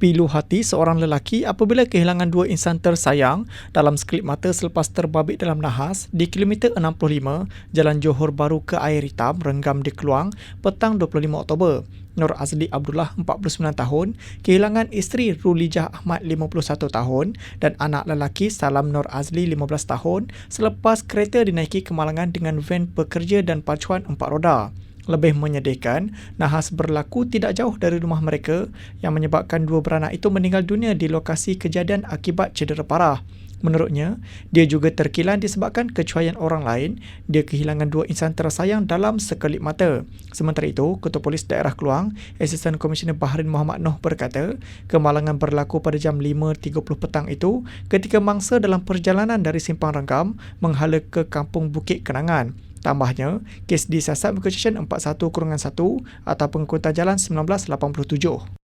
pilu hati seorang lelaki apabila kehilangan dua insan tersayang dalam sekelip mata selepas terbabit dalam nahas di kilometer 65 Jalan Johor Baru ke Air Hitam, Renggam di Keluang, petang 25 Oktober. Nur Azli Abdullah, 49 tahun, kehilangan isteri Rulijah Ahmad, 51 tahun dan anak lelaki Salam Nur Azli, 15 tahun selepas kereta dinaiki kemalangan dengan van pekerja dan pacuan empat roda. Lebih menyedihkan, nahas berlaku tidak jauh dari rumah mereka yang menyebabkan dua beranak itu meninggal dunia di lokasi kejadian akibat cedera parah. Menurutnya, dia juga terkilan disebabkan kecuaian orang lain. Dia kehilangan dua insan tersayang dalam sekelip mata. Sementara itu, Ketua Polis Daerah Keluang, Asisten Komisioner Bahrin Muhammad Noh berkata, kemalangan berlaku pada jam 5.30 petang itu ketika mangsa dalam perjalanan dari Simpang Renggam menghala ke Kampung Bukit Kenangan. Tambahnya, kes disiasat muka 41-1 atau pengkutan jalan 1987.